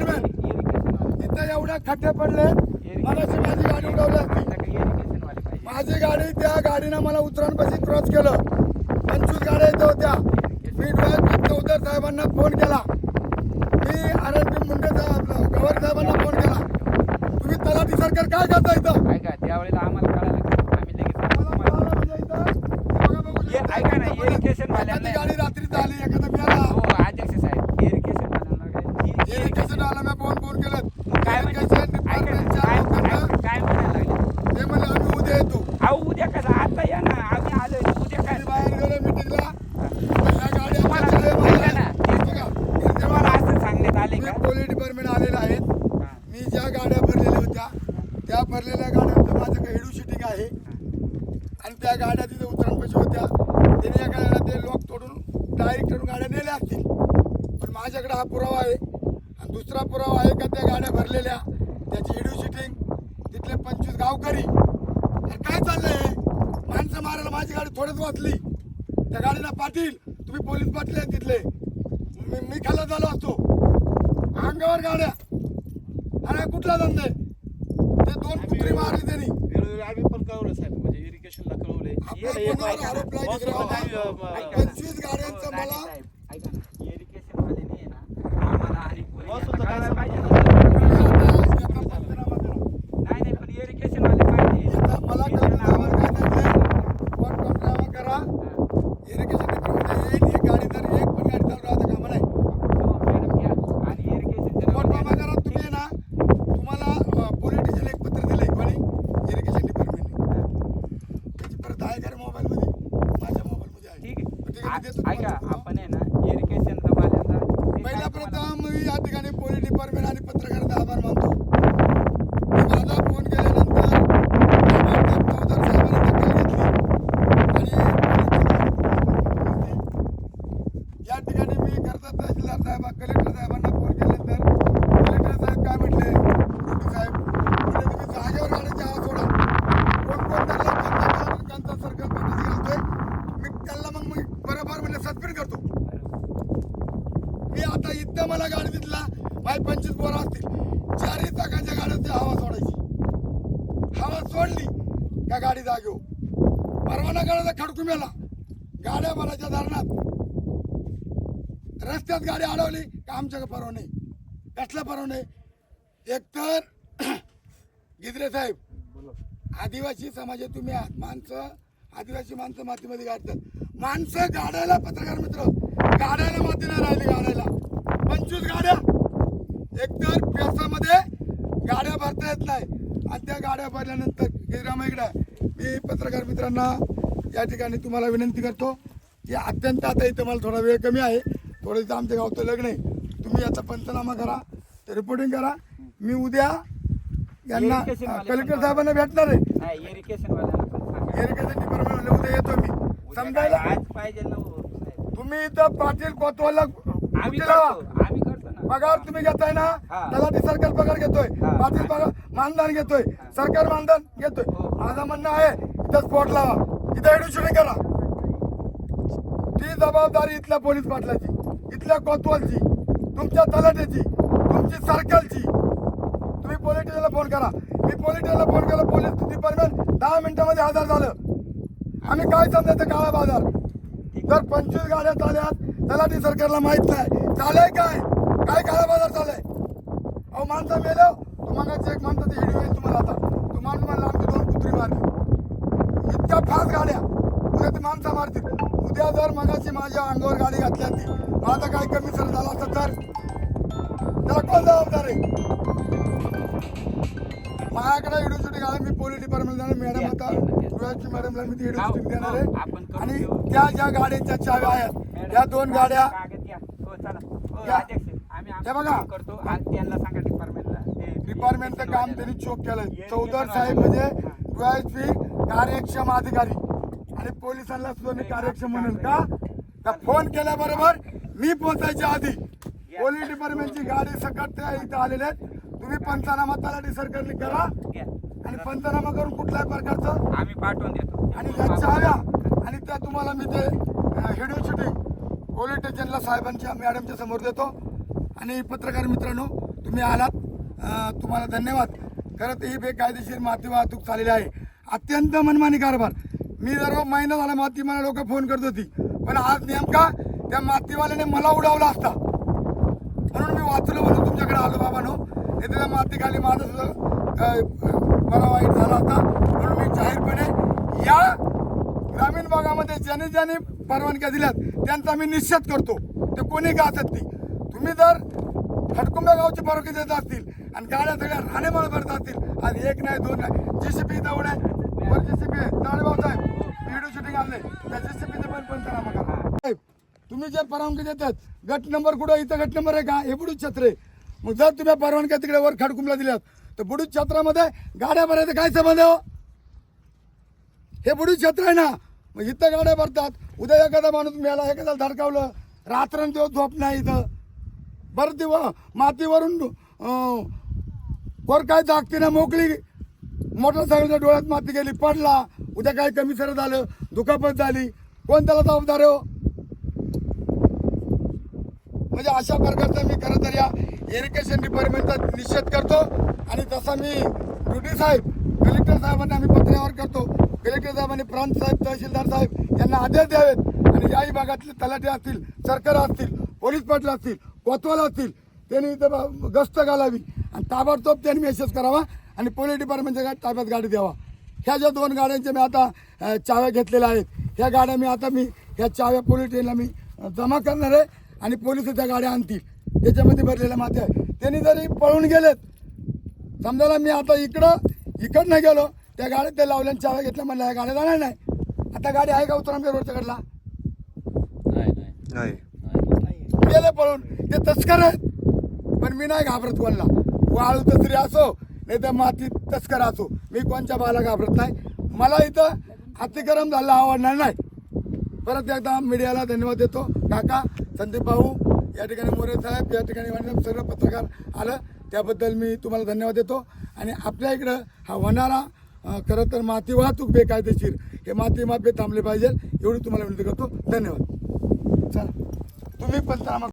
Department इथं एवढ्या खड्डे पडले. मनाची माझी गाडी उडवली. असती माझी गाडी त्या गाडीनं मला उतरांपाशी क्रॉस केलं. पंचवीस गाड्या येत होत्या. मी डोळ्यात चौधर साहेबांना फोन केला मी आर एन पी मुंडे साहेब गव्हर्नर साहेबांना फोन केला तुम्ही तलाठी सरकार काय करता इथं ऐका त्यावेळेला आम्हाला कळालं का? आम्ही लगेच मला तुम्हाला- कळालं म्हणजे इथं बघा बघू ये- ऐका ना, irrigation वाल्यांना- एखादी गाडी रात्री झाली एखादा मिळाला हो अध्यक्ष साहेब irrigation वाल्यांना काय- ही- इरिगेशन आला मी फोन फोन केलं काय म्हण- इरिगेशन ऐका ना, डिपार्टमेंटच्या काय- लोकांना काय- काय म्हणायला लागले ते म्हणले आम्ही उद्या येतो अहो उद्या कसं आता या ना आम्ही आलोय उद्या काय मी बाहेर गेलो मीटिंगला ह्या गाड्या तुम्हाला- आमच्या सगळ्या ऐका ना, बाहेर- बघा, हे जेव्हा तुम्हाला असं सांगण्यात आले मी का पोलीस डिपार्टमेंट आलेले आहेत हा. मी ज्या गाड्या भरलेल्या होत्या त्या भरलेल्या गाड्यांचं माझं हेडू शूटिंग आहे आणि त्या गाड्या तिथे उतरणपाशी होत्या त्याने या गाड्याला ते लॉक करून गाड्या नेल्या असतील. पण माझ्याकडे हा पुरावा आहे. आणि दुसरा पुरावा आहे का त्या गाड्या भरलेल्या त्याची हेडू शूटिंग तिथले पंचवीस गावकरी. अरे काय चाललंय माणसं मारायला माझी गाडी थोडंच वाचली. त्या गाडीला पाटील तुम्ही पोलीस पाटील तिथले. मी मी खाला झालो असतो. अंगावर गाड्या. अरे कुठला धंदा आहे? ते दोन कुत्री मारली त्यांनी. आम्ही पण कळवलं साहेब म्हणजे बाबा, अं, पंचवीस गाड्यांचं राणे मला साहेब, ऐका ना, irrigation वाल्याने आहे ना, आम्हाला आणि पोलीस मग सुद्धा कळायला काय पाहिजे ना. मी आता एका पंचनामा करा. नाही नाही पण irrigation वाले पाहिजे आता मला कळलं साहेबांना काय सांगितलंय कोण पंचनामा करा इरिगेशन डिपार्टमेंट येईल एक गाडी तर एक पण गाडी चालू राहते कामा नाही हो, मॅडम घ्या. आणि irrigation चे नाव पंचनामा द्या. करा तुम्ही आहे ना तुम्हाला पोलीस स्टेशन एक पत्र दिलंय कोणी इरिगेशन डिपार्टमेंटने त्याची परत आहे का मोबाईलमध्ये माझ्या मोबाईलमध्ये आहे ठीक ठीक आहे आहे, मी देतो आ- ऐका. आपण आहे ना irrigation चं वाल्यांना ते पहिल्या काय तुम्हाला- प्रथम या ठिकाणी पोलीस डिपार्टमेंट आणि पत्रकारांचा आभार मानतो मी माझा फोन केल्यानंतर ताबडतोब चौधर साहेबांनी दखल घेतली आणि या ठिकाणी मी करता तहसीलदार साहेब कलेक्टर साहेबांना फोन केल्यानंतर कलेक्टर साहेब काय म्हटले कुठे साहेब म्हणजे तुम्ही जागेवर गाड्याची आवाज सोडा कोण कोण त्यांना त्यांचा त्यांचा सर्कल पाठीशी घालतोय मी त्यांना मग मी बरोबर म्हणजे सस्पेंड करतो मी आता इथं मला गाडी दिसला माझे पंचवीस पोरं असतील चारही चाकांच्या गाड्याची हवा सोडायची हवा सोडली का गाडी जागेव परवाना गाड्याचा खडकू मेला. गाड्या भरायच्या धरणात. रस्त्यात गाडी अडवली का आमच्या परवाने कसला परवाने एकतर गिद्रे साहेब आदिवासी समाजात तुम्ही आहात. माणसं आदिवासी माणसं मातीमध्ये गाडतात. माणसं गाड्याला पत्रकार मित्र गाड्याला माती नाही राहिली गाड्याला. पंचवीस गाड्या. एकतर पेसामध्ये गाड्या भरता येत नाही आणि त्या गाड्या भरल्यानंतर गिरामा इकडं मी पत्रकार मित्रांना या ठिकाणी तुम्हाला विनंती करतो की अत्यंत आता इथं मला थोडा वेळ कमी आहे. थोडं इथं आमच्या गावचं लग्न आहे. तुम्ही याचा पंचनामा करा रिपोर्टिंग करा. मी उद्या यांना कलेक्टर साहेबांना भेटणार आहे. इरिगेशन डिपार्टमेंट उद्या येतो मी. समजायला? हो. तुम्ही इथं पाटील कोतवालला पगार तुम्ही घेताय ना. तलाठी सरकार पगार घेतोय. पाटील पगार मानधन घेतोय सरकार मानधन घेतोय. हो. माझं म्हणणं आहे इथं स्पॉट लावा. इथं एडू शूटिंग करा. ती जबाबदारी इथल्या पोलीस पाटलाची इथल्या कोतवालची तुमच्या तलाठ्याची तुमची सर्कलची तुम्ही पोलीस स्टेशनला फोन करा. मी पोलीस स्टेशनला फोन केला पोलीस डिपार्टमेंट दहा मिनिटामध्ये हजर झालं. आम्ही काय समजायचं काळा बाजार? जर पंचवीस गाड्या चाल्यात तलाठी सरकारला माहीत नाही. चालय काय? काय काळा बाजार चालय अहो माणसं मेलो तुम्हाला एक माणसाचं व्हिडिओ येईल तुम्हाला आता. तुम्हाला म्हणलं आमची दोन कुत्री मारली. इतक्या फास्ट गाड्या. उद्या ते माणसं मारतील. उद्या जर मगाशी माझ्या अंगावर गाडी घातली असती माझा काय कमी सर झाला असता तर. त्याला कोण जबाबदार आहे माझ्याकडे व्हिडिओ शूटिंग आलं मी पोलीस डिपार्टमेंट जाणार मॅडम आता रुळाची मॅडमला मी ती व्हिडिओ शूटिंग देणार हो, आहे आणि. त्या ज्या गाड्यांच्या चाव्या आहेत या दोन गाड्या. हो, बघा. काम करतो. आणि त्यांना सांगा डिपार्टमेंटला ते- डिपार्टमेंटचं काम त्यांनी चोख केलंय. चौधर साहेब म्हणजे डुएसपी कार्यक्षम अधिकारी. आणि पोलिसांना सुद्धा मी कार्यक्षम म्हणेल का? का फोन केल्याबरोबर मी पोहोचायच्या आधी पोलीस डिपार्टमेंटची गाडी सकट त्या इथं आलेले आहेत. तुम्ही पंचनामा तलाठी सरकारने करा. घ्या. आणि पंचनामा करून कुठल्याही प्रकारचं आम्ही पाठवून देतो. आणि त्या चाव्या. आणि त्या तुम्हाला मी ते व्हिडिओ शूटिंग पोलीस स्टेशनला साहेबांच्या मॅडमच्या समोर देतो. आणि पत्रकार मित्रांनो तुम्ही आलात. तुम्हाला धन्यवाद. खरं तर ही बेकायदेशीर माती वाहतूक चाललेली आहे. अत्यंत मनमानी कारभार. मी जर महिना झाला माती मला लोक फोन करत होती. पण आज नेमका त्या मातीवाल्याने मला उडावला असता. म्हणून मी वाचलो म्हणून तुमच्याकडे आलो बाबानो. हे त्या मातीखाली माझं मला वाईट झाला होता. म्हणून मी जाहीरपणे या ग्रामीण भागामध्ये ज्याने ज्याने परवानग्या दिल्यात त्यांचा मी निश्चित करतो. ते कोणी का असत ती तुम्ही जर खडकुंबा गावची परवानगी देत असतील आणि गाड्या सगळ्या राणेमाळ भरत असतील. आज एक नाही दोन नाही. जेसीपी दौड आहे. वर जेसीपी आहे. साहेब व्हिडिओ शूटिंग आणले त्या जेसीपीचे पण पण करा. मग साहेब तुम्ही जे परवानगी देतात गट नंबर कुठं इथं गट नंबर आहे का? हे बुडूच छत्र. आहे मग जर तुम्ही परवानग्या तिकडे वर खडकुंबला दिल्यात तर बुडूच छत्रामध्ये गाड्या भरायचं काय संबंध हो? हे बुडूच छत्र आहे ना? मग इथं गाड्या भरतात. उद्या एखादा माणूस मेला एखादा धडकावलं. रात्रंदिवस झोप नाही इथं. बरं दिवस मातीवरून वर काय जागते मोकळी. मोटरसायकलच्या डोळ्यात माती गेली पडला. उद्या काय कमी सर झालं दुखापत झाली. कोण त्याला जबाबदार हो? म्हणजे अशा प्रकारचा मी खरं तर या इरिगेशन डिपार्टमेंटचा निषेध करतो. आणि तसा मी ड्युटी साहेब कलेक्टर साहेबांना आम्ही पत्रावर करतो. कलेक्टर साहेबांनी प्रांत साहेब तहसीलदार साहेब यांना आदेश द्यावेत. आणि याही भागातले तलाटे असतील सरकार असतील पोलीस पाटील असतील कोतवाल असतील त्यांनी इथं गस्त घालावी. आणि ताबडतोब त्यांनी मेसेज करावा आणि पोलीस डिपार्टमेंटच्या गाडी ताब्यात गाडी द्यावा. ह्या ज्या दोन गाड्यांच्या मी आता चाव्या घेतलेल्या आहेत ह्या गाड्या मी आता मी ह्या चाव्या पोलीस स्टेशनला मी जमा करणार आहे आणि पोलीस त्या गाड्या आणतील. त्याच्यामध्ये भरलेल्या माती आहे त्यांनी जरी पळून गेलेत समजायला मी आता इकडं इकडनं गेलो त्या गाड्यात ते लावल्या आणि चाव्या घेतल्या म्हणल्या ह्या गाड्या जाणार नाही. आता गाडी आहे का उतरामच्या रोडच्या कडला? नाही नाही. नाही. गेले पळून. ते तस्कर आहेत. पण मी नाही घाबरत कोणला. वाळू तसरी असो नाही तर माती तस्कर असो. मी कोणच्या बाला घाबरत नाही. मला इथं अतिक्रम झाला आवडणार नाही. परत एकदा मीडियाला धन्यवाद देतो. काका संदीप भाऊ या ठिकाणी मोरे साहेब या ठिकाणी सर्व पत्रकार आलं. त्याबद्दल मी तुम्हाला धन्यवाद देतो. आणि आपल्या इकडं हा होणारा खरं तर माती वाहतूक बेकायदेशीर. हे माती माफे थांबले पाहिजे. एवढी तुम्हाला विनंती करतो. धन्यवाद. चला. तुम्ही पंचनामा